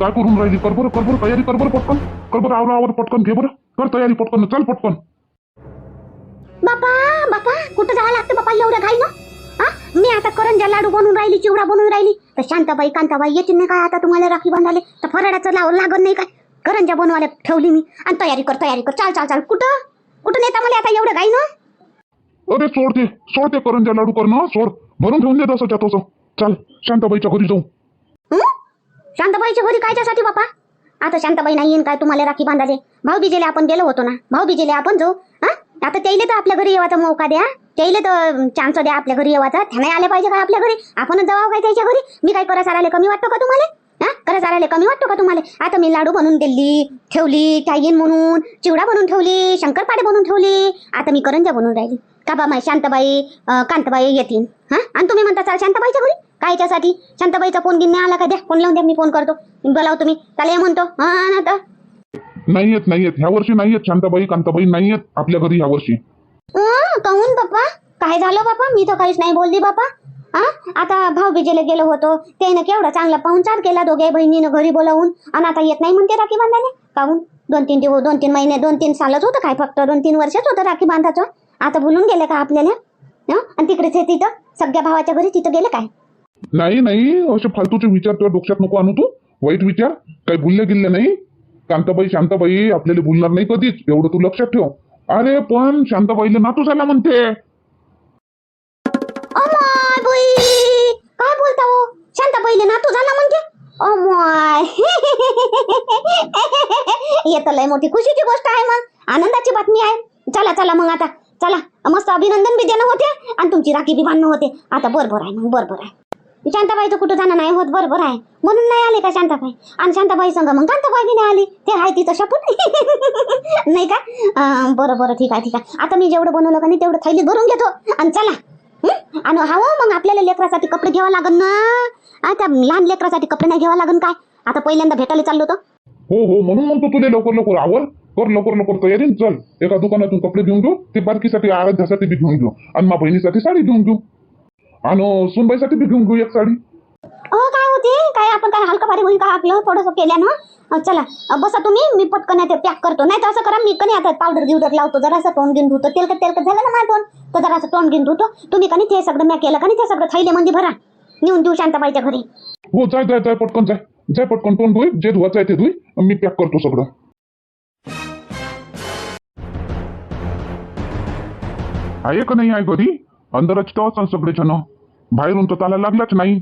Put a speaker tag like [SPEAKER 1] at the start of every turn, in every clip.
[SPEAKER 1] काय करून राहिली? कर बरं कर बरं तयारी कर बरं पटकन. कर बरं आवर आवर पटकन घे बरं. कर तयारी पटकन चल पटकन.
[SPEAKER 2] बापा बापा कुठं जावं लागतं बापा एवढं घाई ना? हा मी आता करंजा लाडू बनवून राहिली चिवडा बनवून राहिली. तर शांताबाई कांताबाई येतील नाही काय आता तुम्हाला राखी बांधाले तर फराडाचं लाव लागत नाही काय? करंजा बनवायला ठेवली मी. आणि तयारी कर तयारी कर. चाल चाल चाल. कुठं? कुठं नेता मला आता एवढं घाई ना?
[SPEAKER 1] अरे सोड ते. सोड ते करंजा लाडू कर ना सोड. भरून ठेवून दे तसं तसं चाल शांताबाईच्या घरी जाऊ?
[SPEAKER 2] शांताबाईच्या घरी कायच्यासाठी बापा? आता शांताबाई नाही येईन काय तुम्हाला राखी बांधाले भाऊ बिजेले आपण गेलो होतो ना? भाऊ बिजेले आपण जाऊ हा? आता त्याईले तर आपल्या घरी येवाचा मौका द्या. त्याईले तर चान्स द्या आपल्या घरी येवाचा. त्याने आले पाहिजे काय आपल्या घरी? आपणच जाऊ काय त्याच्या घरी? मी काय करा साराले कमी वाटतो का तुम्हाला? हा? करा साराले कमी वाटतो का तुम्हाला? आता मी लाडू बनवून दिली ठेवली टाईन म्हणून चिवडा बनवून ठेवली शंकरपाडे बनवून ठेवली. आता मी करंजा बनवून राहिली. का बा माय शांताबाई कांताबाई येतील. हा? आणि तुम्ही म्हणता चाल शांताबाईच्या घरी कायच्यासाठी शांताबाईचा फोन घेऊन आला का? द्या फोन लावून द्या मी फोन करतो. बोलाव तुम्ही. त्याला ये म्हणतो. हा ना
[SPEAKER 1] नाही येत नाही येत. ह्या वर्षी नाही येत शांताबाई कांताबाई नाही येत आपल्या घरी ह्या वर्षी.
[SPEAKER 2] काहून बाप्पा? काय झालं बापा मी तर काहीच नाही बोलली बापा हा? आता भाऊ बिजेला गेलो होतो. त्यानं केवढा चांगला पाहुणचार केला दोघे बहिणीनं घरी बोलावून. आणि आता येत नाही म्हणते राखी बांधायला. काहून? दोन तीन दिवस दोन तीन महिने दोन तीन सालच होतं काय? फक्त दोन तीन वर्षच होतं राखी बांधायचं आता भुलून गेले का आपल्याला? हं? आणि तिकडेच हे तिथं. सगळ्या भावाच्या घरी तिथं गेले काय?
[SPEAKER 1] नाही नाही. असे फालतूचे विचार तुझ्या डोक्यात नको आणू तू. वाईट विचार. काही भुलले गेले नाही. शांताबाई शांताबाई आपल्याला भुलणार नाही कधीच. एवढं तू लक्षात ठेव. अरे पण शांताबाईला नातू झाला म्हणते.
[SPEAKER 2] अमाय बाई. काय बोलता हो? शांता पहिले झाला म्हणजे? अमाय. येत लय मोठी खुशीची गोष्ट आहे मग. आनंदाची बातमी आहे. चला चला मग आता. चला. मस्त अभिनंदन बी देणं होते आणि तुमची राखी बी बांधणं होते. आता बरोबर आहे मग. बरोबर आहे. शांताबाईचं कुठं जाणं नाही होत बरोबर आहे. म्हणून नाही आले का शांताबाई? आणि शांताबाई संग मग कांताबाई बी नाही आली? ते आहे तिचं शपूट नाही का? बरं बरं ठीक आहे ठीक आहे. आता मी जेवढं बनवलं का नाही तेवढं थैली भरून घेतो. आणि चला. आणि हवं मग आपल्याला लेकरासाठी कपडे घ्यावं लागन ना? आता लहान लेकरासाठी कपडे नाही घ्यावं लागन काय? आता पहिल्यांदा भेटायला चाललो होतो.
[SPEAKER 1] हो हो म्हणून म्हणतो तुला लवकर लवकर आवर कर लवकर लवकर तयारी चल. एका दुकानातून कपडे घेऊन घेऊ ते बारकीसाठी आराध्यासाठी बी घेऊन घेऊ. आणि मा बहिणीसाठी साडी घेऊन घेऊ आणि सुनबाईसाठी बी घेऊन घेऊ एक साडी.
[SPEAKER 2] अ काय होते? काय आपण काय हलका भारी होईल का आपलं? थोडंसं केल्यानं चला. अ, बसा तुम्ही मी पटकन ते पॅक करतो. नाही तर असं करा मी कधी आता पावडर गिवडर लावतो जरासं तोंड घेऊन धुतो तेलकट तेलकट झालं ना माझं तोंड तर जरासं तोंड घेऊन धुतो तुम्ही कधी ते सगळं मी केलं का नाही ते सगळं थैले मध्ये भरा. नेऊन देऊ शांताबाईच्या घरी.
[SPEAKER 1] हो जाय जाय जाय पटकन जाय. जाय पटकन तोंड धुई जे धुवायचं आहे ते धुई मी पॅक करतो सगळं. आहे का नाही आहे घरी अंदरच तर सगळे जण. बाहेरून तर ताला लागलाच नाही.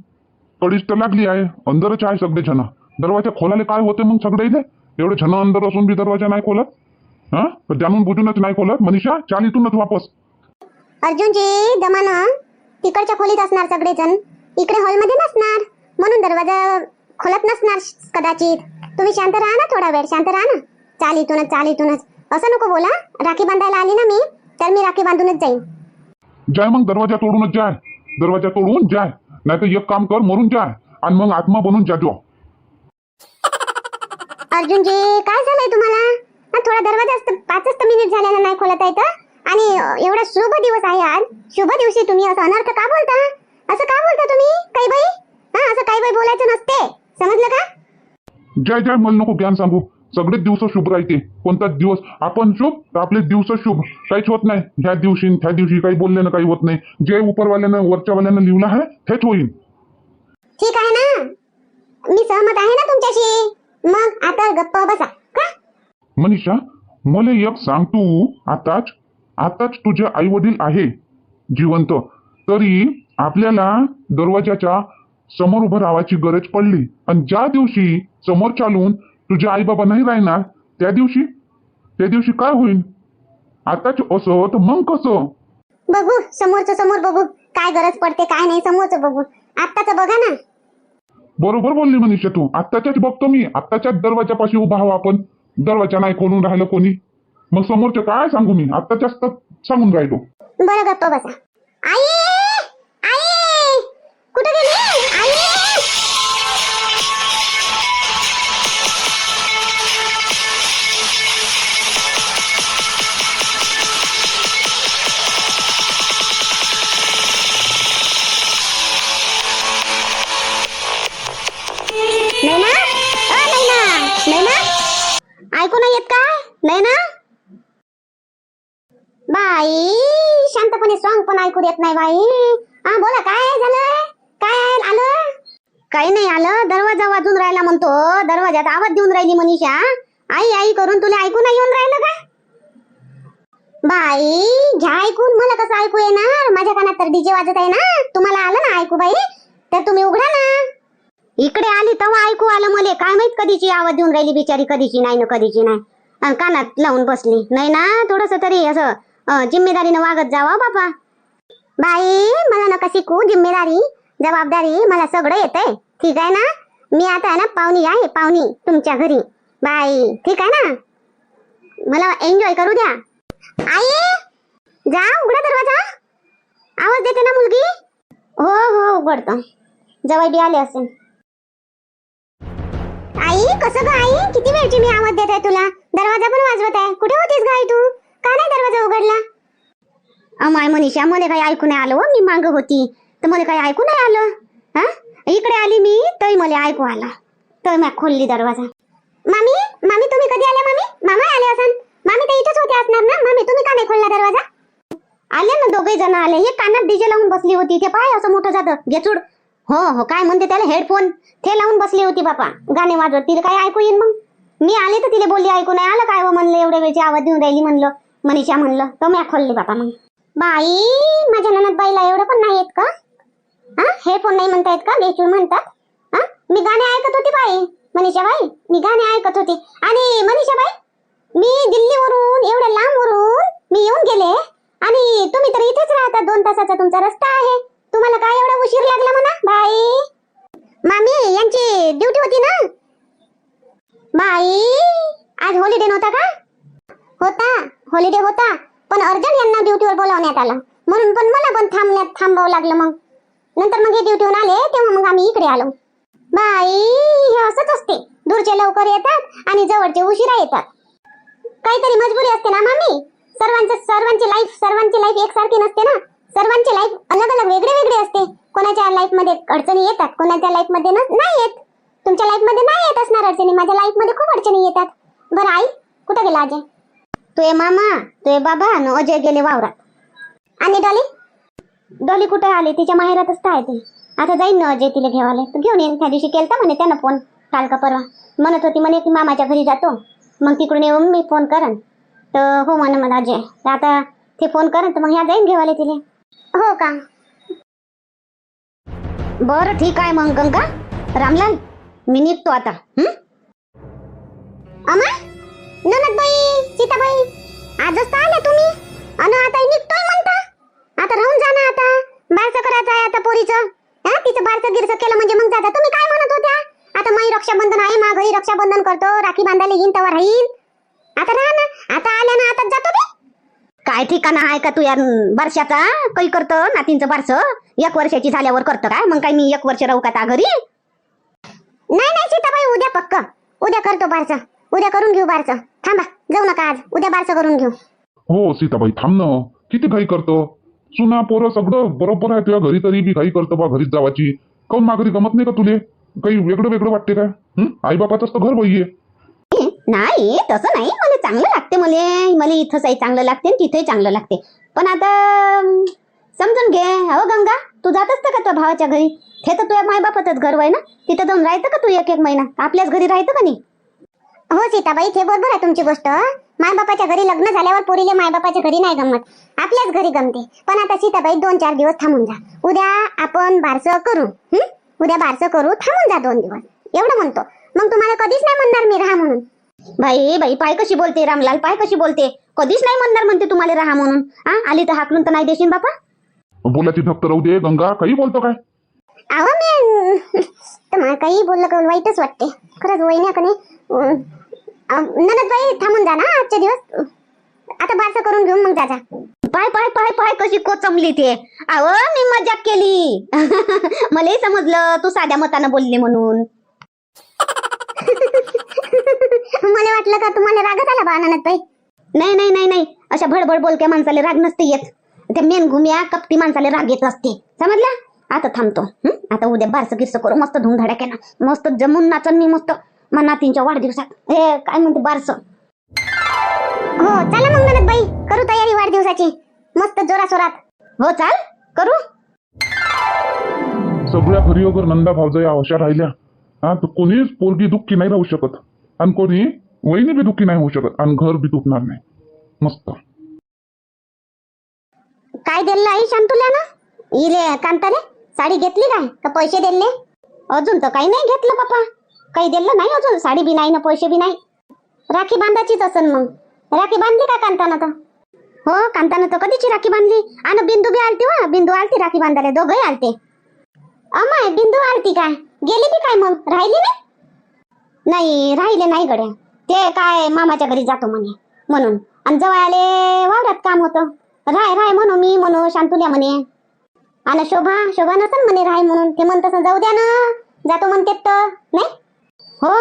[SPEAKER 1] कडीच तर लागली आहे. अंदरच आहे सगळे जण. दरवाजा खोलाले काय होते मग सगळे इथे? एवढे जण अंदर असून बी दरवाजा नाही खोलत? हा? जाणून बुजूनच नाही खोलत? मनीषा चाल इथूनच वापस.
[SPEAKER 2] अर्जुनजी जमाना तिकडच्या खोलीत असणार सगळेजण. इकडे हॉलमध्ये नसणार. म्हणून दरवाजा खोलत नसणार कदाचित. तुम्ही शांत राहा ना थोडा वेळ. शांत राहा ना. चाल इथूनच चाल इथूनच. असं नको बोला. राखी बांधायला आली ना मी तर मी राखी बांधूनच जाईन.
[SPEAKER 1] जाय मग दरवाजा तोडूनच जाय. दरवाजा तोडून जाय. नाही तर एक काम कर मरून जाय. आणि मग आत्मा बनून जाजो
[SPEAKER 2] अर्जुनजी काय झालंय तुम्हाला? हा, थोडा दरवाजा पाचच तर मिनिट झाल्यानं नाही खोलत आहे तर? आणि एवढा शुभ दिवस आहे आज. शुभ दिवशी तुम्ही असं अनर्थ का बोलता? असं का बोलता तुम्ही काही बाई हा असं काही बाई बोलायचं नसते. समजलं का?
[SPEAKER 1] जय जय मला नको ज्ञान सांगू. सगळेच दिवस शुभ राहते. कोणताच दिवस? आपण शुभ तर आपले दिवस शुभ. काहीच होत नाही. ह्या दिवशी त्या दिवशी काही बोलल्यानं काही होत नाही. जे उपरवाल्यानं वरच्यावाल्यानं लिहिलं आहे तेच होईल.
[SPEAKER 2] ठीक आहे ना? मी सहमत आहे ना तुमच्याशी? मग आता गप्प बसा का?
[SPEAKER 1] मनीषा मला एक सांग तू. आताच आताच तुझे आई वडील आहे जिवंत. तरी आपल्याला दरवाजाच्या समोर उभं राहायची गरज पडली. आणि ज्या दिवशी समोर चालून तुझे आई बाबा नाही राहणार? त्या दिवशी? त्या दिवशी काय होईल? आताच असं तर मग कसं?
[SPEAKER 2] बघू समोरचं समोर बघू. काय गरज पडते काय नाही समोरचं बघू. आत्ताच बघा ना.
[SPEAKER 1] बरोबर बोलली मनीषा तू. आत्ताच्याच बघतो मी. आत्ताच्याच दरवाजापाशी उभा हवा आपण. दरवाजा नाही खोलून राहिलं कोणी. मग समोरचं काय सांगू मी? आत्ताच्याच तर सांगून राहिलो.
[SPEAKER 2] बरं गप्प बसा. आई! आई! कुठे गेली? ऐकू नाही येत काय? नाही ना? बाई शांतपणे सॉंग पण ऐकू देत नाही बाई. हा बोला काय झालं? काय आलं? काही नाही आलं. दरवाजा वाजून राहिला म्हणतो. दरवाजात आवाज देऊन राहिली मनीषा. आई आई करून तुला ऐकू नाही येऊन राहिलं का? बाई घ्या ऐकून. मला कसं ऐकू येणार? माझ्या कानात तर डीजे वाजत आहे ना. तुम्हाला आलं ना ऐकू बाई? तर तुम्ही उघडा ना. इकडे आली तेव्हा ऐकू आलं मला. काय माहीत कधीची आवाज देऊन राहिली बिचारी कधीची नाही ना कधीची नाही. कानात लावून बसली. नाही ना थोडस तरी असं जिम्मेदारीनं वागत जावा हो बापा. बाई मला नका शिकू जिम्मेदारी जबाबदारी मला सगळं येतंय. ठीक आहे ना? मी आता आहे ना पाहुणी आहे पाहुणी तुमच्या घरी. बाई ठीक आहे ना? मला एन्जॉय करू द्या. आई जा उघडा दरवाजा. आवाज देते ना मुलगी? हो हो उघडतो. जवळ बी आले असेल. आई कसं ग आई? किती वेळची मी आवाज देत आहे तुला? दरवाजा पण वाजवत आहे. कुठे होतीस ग आई तू? का नाही दरवाजा उघडला? अमाय मनीषा मला काही ऐकू नाही आलं हो. मी मांग होती. तर मला काही ऐकू नाही आलं. हा? इकडे आली मी तरी मला ऐकू आला. तर मी खोलली दरवाजा. मामी मामी तुम्ही कधी आल्या मामी? मामा आले असन. मामी तर इथेच होते असणार ना? मामी तुम्ही का नाही खोलला दरवाजा? आले ना दोघे जण आले. हे कानात डीजे लावून बसली होती. ते पाय असं मोठं जातं. घेचूड. हो हो काय म्हणते त्याला? हेडफोन ते लावून बसली होती बापा. गाणे वाजवत. तिला काय ऐकू येईल मग? मी आले तर तिला बोलली ऐकू नाही आलं काय हो? म्हणलं एवढ्या वेळची आवाज देऊन राहिली म्हणलं. मनीषा म्हणलं तर मी खोलली बापा मग. बाई माझ्या ननद बाईला एवढं पण नाही येत का? हा? हेडफोन नाही म्हणता येत का? बेचून म्हणतात. हा? मी गाणे ऐकत होती बाई. मनीषा बाई मी गाणे ऐकत होती. आणि मनीषा बाई मी दिल्लीवरून एवढ्या लांबवरून मी येऊन गेले आणि तुम्ही तर इथेच राहता दोन तासाचा तुमचा रस्ता आहे तुम्हाला काय एवढा उशीर लागला म्हणा बाई मामी यांची ड्युटी होती ना बाई आज हॉलिडे नव्हता का होता हॉलिडे होता पण अर्जंट यांना ड्युटीवर बोलावण्यात आलं. म्हणून पण मला पण थांबण्यात थांबावं लागलं मग. नंतर मग हे ड्युटीहून आले तेव्हा मग आम्ही इकडे आलो. बाई हे असंच असते. दूरचे लवकर येतात आणि जवळचे उशिरा येतात. काहीतरी मजबुरी असते ना मामी? सर्वांचं सर्वांची लाईफ सर्वांची लाईफ एकसारखी नसते ना? सर्वांची लाईफ अलग अलग वेगळे वेगळे असते. कोणाच्या लाईफमध्ये अडचणी येतात कोणाच्या लाईफमध्ये नाही येत. तुमच्या लाईफमध्ये नाही येत असणार अडचणी माझ्या लाईफमध्ये खूप अडचणी येतात. बरं आई कुठं गेला अजय तुये मामा तुये बाबा न अजय गेले वावरात. आणि डॉली? डॉली कुठे आली? तिच्या माहेरातच काय ते. आता जाईन ना अजय तिला घेवाले. तर घेऊन येईन त्या दिवशी केलता म्हणे त्यानं फोन काल का परवा. म्हणत होती म्हणे की मामाच्या घरी जातो. मग तिकडून येऊन मी फोन करन तर हो म्हणे मला अजय. तर आता ते फोन करन तर मग ह्या जाईन घेवाले तिले. हो का? बरं ठीक आहे मग गंगा. रामलाल मी निघतो आता. हं? अमा ननद बाई घरी रक्षाबंधन करतो राखी बांधायला येईन तेव्हा राहील आता राहा ना आता आल्या ना आता जातो बे काय ठिकाण आहे का तू या वर्षाचा काही करतो नातींचं बारसं? एक वर्षाची झाल्यावर करतो काय? मग काय मी एक वर्ष राहू का त्या घरी? नाही नाही सीताबाई उद्या पक्क. उद्या करतो बारसं. उद्या करून घेऊ बारसं. थांबा जाऊ नका आज. उद्या बारसं करून घेऊ.
[SPEAKER 1] हो सीताबाई थांब ना. किती घाई करतो? सुना पोरं सगळं बरोबर आहे तुझ्या घरी तरी बी घाई करतो बा घरीच जावाची. काऊन माघारी गमत नाही का तुले? काही वेगळं वेगळं वाटते काय? हं? आई तर घर बाई आहे
[SPEAKER 2] नाही तसं नाही. मला चांगलं लागते मला. मला इथंच चांगलं लागते तिथेही चांगलं लागते. पण आता समजून घे. हो गंगा तू जात असतं का तुझ्या भावाच्या घरी? ते तर तुझ्या मायबापाचंच घर आहे ना? तिथं जाऊन राहतं का तू एक एक महिना? आपल्याच घरी राहतं का नाही? हो सीताबाई ते बरोबर आहे तुमची गोष्ट. मायबापाच्या घरी लग्न झाल्यावर पोरीले मायबापाच्या घरी नाही गमत. आपल्याच घरी गमते. पण आता सीताबाई दोन चार दिवस थांबून जा. उद्या आपण बारसं करू. हं? उद्या बारसं करू थांबून जा दोन दिवस. एवढं म्हणतो. मग तुम्हाला कधीच नाही म्हणणार मी राहा म्हणून. बाई बाई पाय कशी बोलते रामलाल? पाय कशी बोलते? कधीच नाही म्हणणार म्हणते तुम्हाला राहा म्हणून. हा आली तर हाकलून तर नाही देशील बापा?
[SPEAKER 1] बोलाची धक्क राहू दे गंगा काही बोलतो काय?
[SPEAKER 2] अहो मी तुम्हाला काही बोललं का वाईटच वाटते. खरंच वहिन्या का नाही? ननद बाई थांबून जा ना आजचे दिवस. आता बारसं करून घेऊन मग जा. पाय पाय पाय पाय कशी कोचमली ते. अहो मी मजाक केली. मलाही समजलं तू साध्या मतानं बोलली म्हणून. मला वाटलं का तुम्हाला रागच आला बा ननद बाई नाही नाही नाही नाही. अशा भडभड बोलक्या माणसाला राग नसते येत. त्या मेन घुम्या कपटी माणसाला राग येत असते. समजला? आता थांबतो. हं? आता उद्या बारसं गिरसं करू मस्त धुमधडाक्यानं. मस्त जमून नाचन मी मस्त. मग नातींच्या वाढदिवसात. हे काय म्हणते बारसं? हो चला मग म्हणत बाई करू तयारी वाढदिवसाची. मस्त जोरासोरात. हो चाल करू?
[SPEAKER 1] सगळ्या घरी अगर नंदा भावजया अशा राहिल्या. हा तर कोणीच पोरगी दुःखी नाही राहू शकत. आणि कोणी वहिनी बी दुःखी नाही होऊ शकत. आणि घर बी तुटणार नाही. मस्त.
[SPEAKER 2] काय दिलं आई शांतुल्या ना इले कांतारे साडी घेतली काय? का पैसे दिले? अजून तर काही नाही घेतलं बापा. काही दिलं नाही अजून. साडी बी नाही ना पैसे बी नाही. राखी बांधायचीच असन मग. राखी बांधली का कांतानं तर? हो कांतानं तर कधीची राखी बांधली? आणि बिंदू बी आलती वा? बिंदू आलती राखी बांधायला दोघही आलते. अमाय बिंदू आलती काय? गेली बी काय मग? राहिली नाही नाही राहिले नाही गड्या. ते काय मामाच्या घरी जातो म्हणे म्हणून. आणि जवळ आले वावरात काम होतं. राय राय म्हणू मी म्हणू शांतुल्या म्हणे. आणि शोभा शोभा नसन म्हणे राय म्हणून. ते म्हणत जाऊ द्या ना जातो म्हणते तर. नाही? हो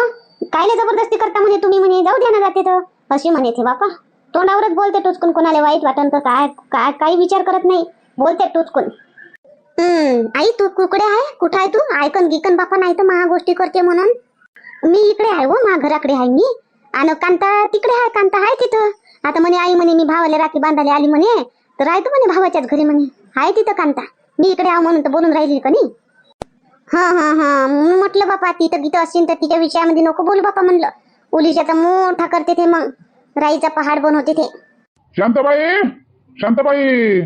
[SPEAKER 2] कायले जबरदस्ती करता म्हणे तुम्ही म्हणे? जाऊ द्या ना जाते तर. अशी म्हणे ते बापा. तोंडावरच बोलते टुचकून कोणाला वाईट वाटन तर काय काय काही विचार करत नाही. बोलते टुचकून. हम्म आई तू कुकडे आहे? कुठं आहे तू? ऐकन गिकन बापा नाही तर महा गोष्टी करते म्हणून. मी इकडे आहे हो मा घराकडे आहे मी. आणि कांता तिकडे आहे कांता आहे तिथं. आता म्हणे आई म्हणे मी भावाला राखी बांधायला आली म्हणे. तर राहतो म्हणे भावाच्याच घरी म्हणे. आहे तिथं कांता. मी इकडे आहो म्हणून तर बोलून राहिली का नाही? हा हा हा. म्हटलं बापा तिथं तिथं असेल तर तिच्या विषयामध्ये नको बोलू बापा म्हणलं. उलिशाचा मोठा करते ते मग. राईचा पहाड बनवते ते.
[SPEAKER 1] शांताबाई! शांताबाई!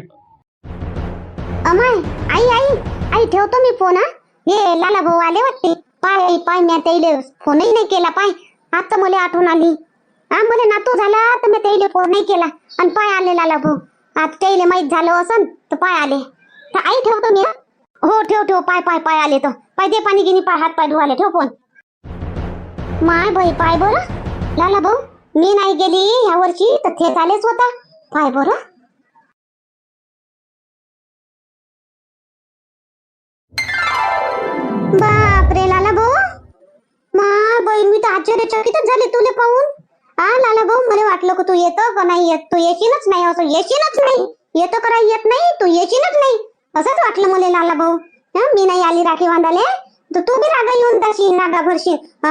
[SPEAKER 2] अमाय आई आई आई ठेवतो मी फोन हा. हे लाला भाऊ आले वाटते. पाय पाय म्या त्याइले फोनही नाही केला पाय. आता मला आठवण आली. हा मला नातू झाला तर मी त्याइले फोन नाही केला. आणि पाय आले लाला भाऊ. आता त्याइले माहीत झालं असन तर पाय आले. तर आई ठेवतो मी हा. हो ठेव ठेव पाय पाय पाय आले तर. पाय दे पाणी गिनी पाय हात पाय धुवाले ठेव फोन. माय बाई पाय बरं. लाला भाऊ मी नाही गेली ह्या वर्षी तर ते आलेच होता. पाय बरं. बापरे लाला भाऊ. मा बहीण मी तर आश्चर्यचकितच झाले तुले पाहून. हा लाला भाऊ मला वाटलं की तू येतो का नाही येत? तू येशीलच नाही असं येशीलच नाही. येतो का येत नाही? तू येशीलच नाही. असंच वाटलं मला लाला भाऊ. मी नाही आली राखी बांधाले तर तू बी रागा येऊन जाशील रागा भरशील. हा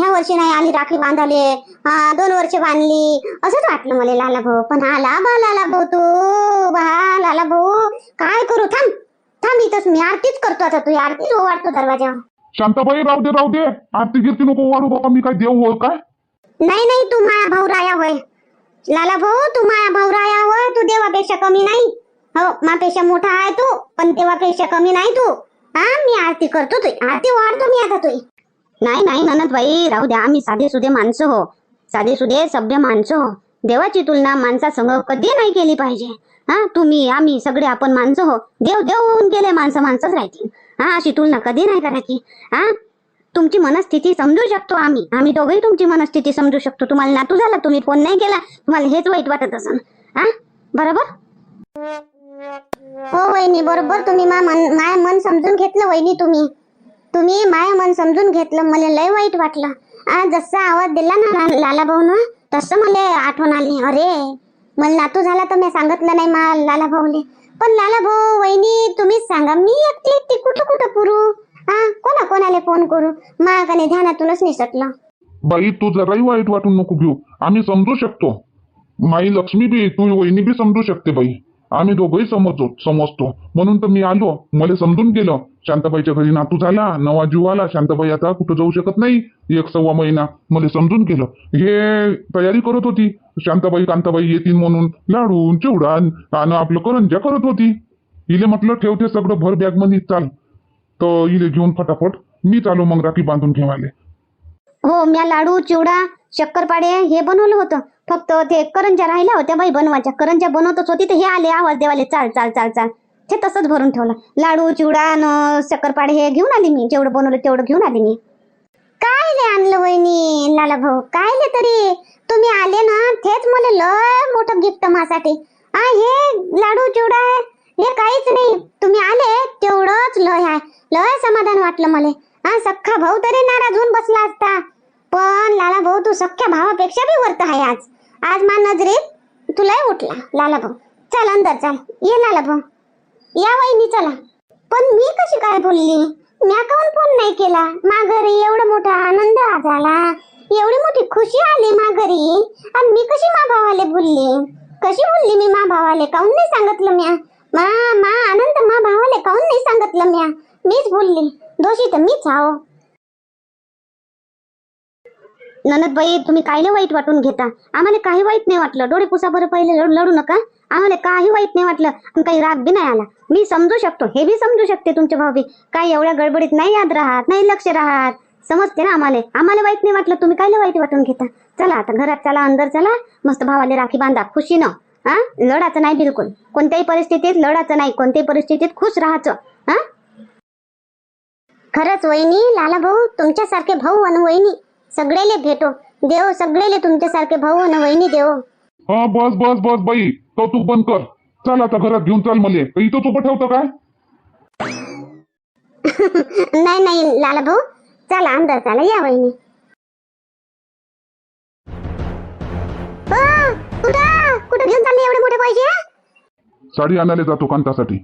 [SPEAKER 2] ह्या वर्षी नाही आली राखी बांधाले हा दोन वर्ष बांधली. असंच वाटलं मला लाला भाऊ. पण आला बा लाला भाऊ तू बा लाला भाऊ. काय करू थांब. थांब इथंच. मी आरतीच करतो आता. तू आरतीच ओवाळतो दरवाजावर.
[SPEAKER 1] शांताबाई राहू दे राहू दे. आरती गिरती नको वाढू बाबा. मी काय देव होय काय?
[SPEAKER 2] नाही नाही तू माया भाऊ राया होय. लाला भाऊ तू माया भाऊ राया होय. तू देवापेक्षा कमी नाही. हो मापेक्षा मोठा आहे तू पण देवापेक्षा कमी नाही तू. हा मी आरती करतो तू आरती वाढतो मी आता तुई. नाही नाही ननद बाई. राहू द्या आम्ही साधे सुधे माणसं हो. साधे सुधे सभ्य माणसं हो. देवाची तुलना माणसासंग कधी नाही केली पाहिजे. हा तुम्ही आम्ही सगळे आपण माणसं हो. देव देव होऊन गेले माणसं माणसंच राहतील. हा अशी तुलना कधी नाही करायची. हा तुमची मनस्थिती समजू शकतो आम्ही. आम्ही दोघेही तुमची मनस्थिती समजू शकतो. तुम्हाला नातू झाला तुम्ही फोन नाही केला तुम्हाला हेच वाईट वाटत असन. हा बरोबर? हो वहिनी बरोबर. तुम्ही मा मन माय मन समजून घेतलं वहिनी तुम्ही. तुम्ही माय मन समजून घेतलं. मला लय वाईट वाटलं. आ जसा आवाज दिला ना ला- लाला भाऊन तसं मला आठवण आली. अरे मला नातू झाला तर मी सांगितलं नाही मा लाला भाऊले. पण लाला भाऊ वहिनी तुम्हीच सांगा. मी एकटी एकटी कुठं कुठं पुरू? हा कोणा कोणाला फोन करू? माझ्याकडे ध्यानातूनच निसटलं
[SPEAKER 1] बाई तू जराही वाईट वाटून नको घेऊ. आम्ही समजू शकतो. माई लक्ष्मी बी तू वहिनी बी समजू शकते बाई. आम्ही दोघंही समजतो समजतो. म्हणून तर मी आलो. मला समजून गेलं. शांताबाईच्या घरी नातू झाला. नवा जीव आला. शांताबाई आता कुठं जाऊ शकत नाही? एक सव्वा महिना. मला समजून गेलं. हे तयारी करत होती. शांताबाई कांताबाई येतील म्हणून लाडू चिवडा आणि आपलं करंज्या करत होती. हिले म्हटलं ठेवते सगळं भर बॅगमध्ये चाल. तर हिले घेऊन फटाफट मी चालू मग राखी बांधून ठेवायला.
[SPEAKER 2] हो म्या लाडू चिवडा शक्करपाडे हे बनवलं होतं. फक्त ते करंजा राहिल्या होत्या बाई बनवायच्या. करंजा बनवतच होती तर हे आले आवाज देवाले चाल चाल चाल चाल. ते तसंच भरून ठेवलं. लाडू चिवडा न शक्करपाडे हे घेऊन आली मी. जेवढं बनवलं तेवढं घेऊन आली मी. काय ले आणलं वहिनी? लाला भाऊ काय ले तरी? तुम्ही आले ना तेच मला लय मोठं गिफ्ट माझ्यासाठी. आ हे लाडू चिवडा हे काहीच नाही. तुम्ही आले तेवढंच लय आहे. लय समाधान वाटलं मला. हा सख्खा भाऊ तरी नाराज होऊन बसला असता. पण लाला भाऊ तू सख्या भावापेक्षा बी वरत आहे आज. आज मा नजरेत तुलाही उठला. लाला भाऊ चल अंदर चल. ये लाला भाऊ. या वहिनी चला. पण मी कशी काय बोलली? म्या काऊन फोन नाही केला? माघारी एवढा मोठा आनंद झाला
[SPEAKER 3] एवढी मोठी खुशी आली माघारी. आणि मी कशी मा भावाले बोलली? कशी बोलली मी मा भावाले? काऊन नाही सांगितलं म्या? मा मा आनंद मा भावाले काऊन नाही सांगितलं म्या? मीच बोलली. दोषी तर मीच आहो. ननदबाई तुम्ही कायले वाईट वाटून घेता? आम्हाला काही वाईट नाही वाटलं. डोळे पुसा बरं पहिले लढू नका. आम्हाला काही वाईट नाही वाटलं. आणि काही राग बी नाही आला. मी समजू शकतो. हे बी समजू शकते तुमचे भाऊ बी काय एवढ्या गडबडीत नाही याद राहत नाही लक्ष राहत. समजते ना आम्हाला? आम्हाला वाईट नाही वाटलं. तुम्ही कायला वाईट वाटून घेता? चला आता घरात चला अंदर चला. मस्त भावाले राखी बांधा. खुशीनं हा? लढाचं नाही बिलकुल. कोणत्याही परिस्थितीत लढाचं नाही. कोणत्याही परिस्थितीत खुश राहायचं. हा? खरंच वहिनी लाला भाऊ तुमच्यासारखे भाऊ आणि वहिनी सगळेले भेटो. देव सगळेले तुमच्यासारखे भाऊ आणि वहिनी देव.
[SPEAKER 1] हा बस बस बस बाई. कौतुक बंद कर. चल आता घरात घेऊन चाल मले. इथं उभं ठेवतं काय?
[SPEAKER 3] नाही नाही लाला भाऊ. चला अंदर चला या वहिनी. अ, कुठं? कुठं घेऊन चालले एवढे मोठे पैसे?
[SPEAKER 1] साडी आणायला जातो कांतासाठी.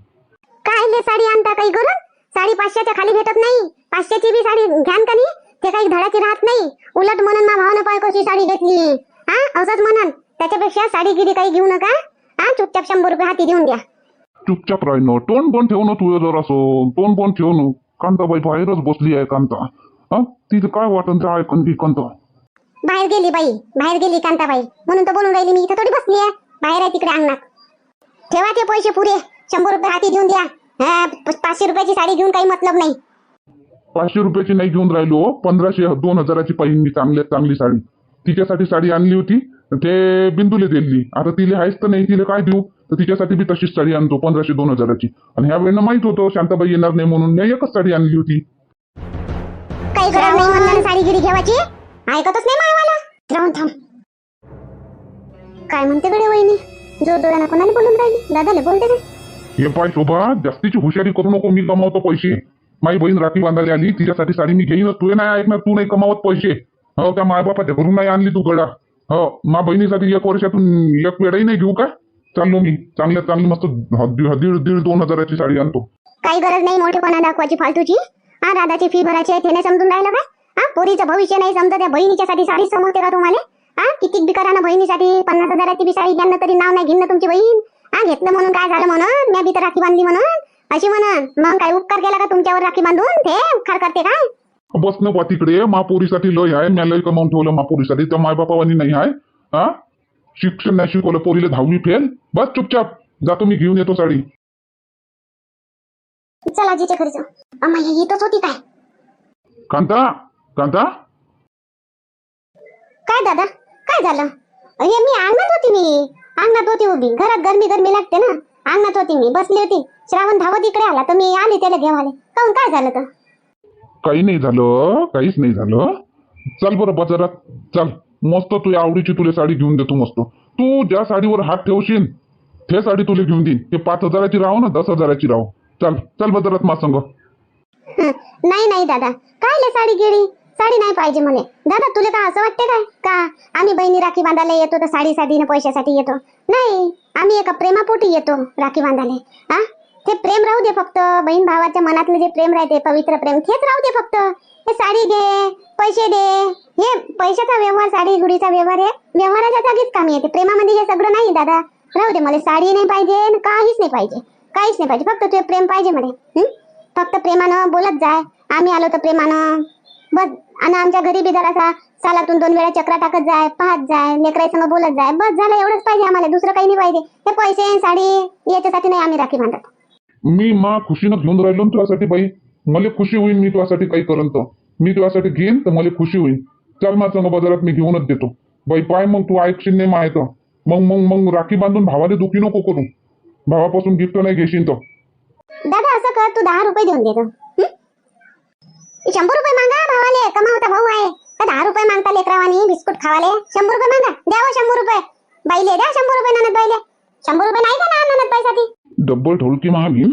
[SPEAKER 3] काय ले साडी आणता काही करून? साडी पाचशेच्या खाली भेटत नाही. पाचशेची बी साडी घ्यान का नाही? ते काही धडाची राहत नाही. उलट म्हणून मा भावानं पाय कशी साडी घेतली? हा? असंच म्हणन. त्याच्यापेक्षा साडी गिरी काही घेऊ नका. हा? चुपचाप शंभर रुपये हाती देऊन द्या.
[SPEAKER 1] चुपचाप राही न. तोंड बंद ठेव ना तू जर असो. तोंड बंद ठेव न. कांताबाई बाहेरच बसली आहे कांता. हा? तिथं काय वाटन ते ऐकन की कांता
[SPEAKER 3] बाहेर गेली बाई. बाहेर गेली कांताबाई. म्हणून तर बोलून राहिली मी. इथं थोडी बसली आहे. बाहेर आहे तिकडे अंगणात. ठेवा ते पैसे पुरे. शंभर रुपये हाती देऊन द्या. हा, पाचशे रुपयाची साडी घेऊन काही मतलब नाही.
[SPEAKER 1] पाचशे रुपयाची नाही घेऊन राहिलो पंधराशे दोन हजाराची पाहिजे मी चांगल्यात चांगली साडी. तिच्यासाठी साडी आणली होती ते बिंदूले दिली. आता तिला आहेच तर नाही तिला काय देऊ? तर तिच्यासाठी बी तशीच साडी आणतो पंधराशे दोन हजाराची. आणि ह्या वेळेला माहीत होतं शांताबाई येणार नाही म्हणून मी एकच साडी आणली होती.
[SPEAKER 3] काही गरज नाही म्हणलं ना साडी गिरी घेवायची. ऐकतच नाही मायवाला? राहून थांब. काय म्हणते गडे वहिनी? जोर जोरानं कोणाला बोलून राहिली? दादाले बोलते का?
[SPEAKER 1] हे पाय शोभा जास्तीची हुशारी करू नको मी कमावतो पैसे. माझी बहीण राखी बांधायला आली तिच्यासाठी साडी मी घेईन. तू नाही ऐकणार तू नाही कमावत पैसे. हो त्या मायबापाच्या घरून नाही आणली तू गडा हो मा बहिणीसाठी एक वर्षातून एक वेळाही नाही घेऊ का? चाललो मी. चांगल्या चांगली मस्त दीड दीड दोन हजाराची साडी आणतो.
[SPEAKER 3] काही गरज नाही मोठेपणा दाखवायची फालतूची. हा दादाची फी भरायची आहे ते नाही समजून राहिलं का? हा पोरीचं भविष्य नाही समजत त्या बहिणीच्यासाठी साडी समजते का तुम्हाला? हा किती बी ना बहिणीसाठी? पन्नास हजाराची बी साडी घ्या तरी नाव नाही घेणं तुमची बहीण. हा घेतलं म्हणून काय झालं म्हणून? मी बी तर राखी बांधली म्हणून. अशी म्हणून मग काय उपकार केला का तुमच्यावर राखी बांधून? ते खर करते काय?
[SPEAKER 1] बस न बा तिकडे. महापोरीसाठी लय आहे मी लय कमावून ठेवलं महापोरीसाठी. त्या मायबापावानी नाही आहे हा? शिक्षण नाही शिकवलं. पोरीला दहावी फेल. बस चुपचाप. जातो मी घेऊन येतो साडी.
[SPEAKER 3] चला घरी जाऊ अम्मा ही इथंच होती काय?
[SPEAKER 1] कांता? कांता?
[SPEAKER 3] काय दादा? काय झालं? हे मी अंगणात होती मी. अंगणात होती उभी. घरात गरमी गरमी लागते ना. अंगणात होती मी बसली होती. श्रावण धावत इकडे आला तर मी आली त्याला घेऊन आले. काय झालं तर?
[SPEAKER 1] काही नाही झालं काहीच नाही झालं. चल बरं बाजारात चल. मस्त तुझ्या आवडीची तुला साडी घेऊन देतो मस्त. तू ज्या साडीवर हात ठेवशील ते साडी तुला घेऊन देईन. ते पाच हजाराची राहो ना दस हजाराची राहो चल चल बाजारात मा संग.
[SPEAKER 3] नाही नाही दादा. काय साडी गेली साडी नाही पाहिजे म्हणे. दादा तुला का असं वाटते काय? का आम्ही बहिणी राखी बांधायला येतो तर साडी न पैशासाठी येतो? नाही आम्ही एका प्रेमापोटी येतो राखी बांधायला. हा ते प्रेम राहू दे फक्त. बहीण भावाच्या मनातलं जे प्रेम राहते पवित्र प्रेम तेच राहू दे फक्त. हे साडी दे पैसे दे. हे पैशाचा व्यवहार साडी गुडीचा व्यवहार आहे व्यवहाराच्या जागीच कामी येते. प्रेमामध्ये हे सगळं नाही दादा. राहू दे मला साडी नाही पाहिजे काहीच नाही पाहिजे. काहीच नाही पाहिजे. फक्त तुझे प्रेम पाहिजे म्हणे. फक्त प्रेमानं बोलत जाय आम्ही आलो तर प्रेमानं बस. आणि आमच्या घरी बी जरासा सालातून दोन वेळा चक्रा टाकत जाय पाहत जाय लेकराई संग बोलत जाय. बस झालं एवढंच पाहिजे आम्हाला. दुसरं काही नाही पाहिजे. हे पैसे साडी याच्यासाठी नाही आम्ही राखी बांधत.
[SPEAKER 1] मी मा खुशीनं घेऊन राहिलो तुझ्यासाठी बाई. मला खुशी होईल मी तुझ्यासाठी काही करन तर मी तुझ्यासाठी घेईन तर मला खुशी होईल चल मा संग बाजारात मी घेऊनच देतो. बाई पाय मग तू ऐकशील नाही माहीत. मग मग मग राखी बांधून भावाला दुखी नको करू. भावापासून गिफ्ट नाही घेशील तर.
[SPEAKER 3] दादा असं कर. तू दहा रुपये देऊन देतो? शंभर रुपये मागा. भावाले कमावता भाऊ आहे. का दहा रुपये मागता लेकरावानी बिस्कुट खावाले? शंभर रुपये मागा. द्यावं शंभर रुपये. बाईले द्या शंभर रुपये ननद बाईले. शंभर रुपये नाही का ना ननद बाईसाठी?
[SPEAKER 1] डब्बल महागी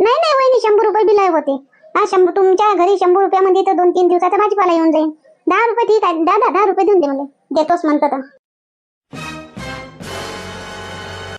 [SPEAKER 3] नाही नाही वहिनी शंभर रुपये बिल होते. हा शंभर तुमच्या घरी शंभर रुपयामध्ये तर दोन तीन दिवसाचा भाजीपाला येऊन जाईल. दहा रुपये ठीक आहे. दादा दहा रुपये देऊन दे मला. देतोच म्हणतं तर.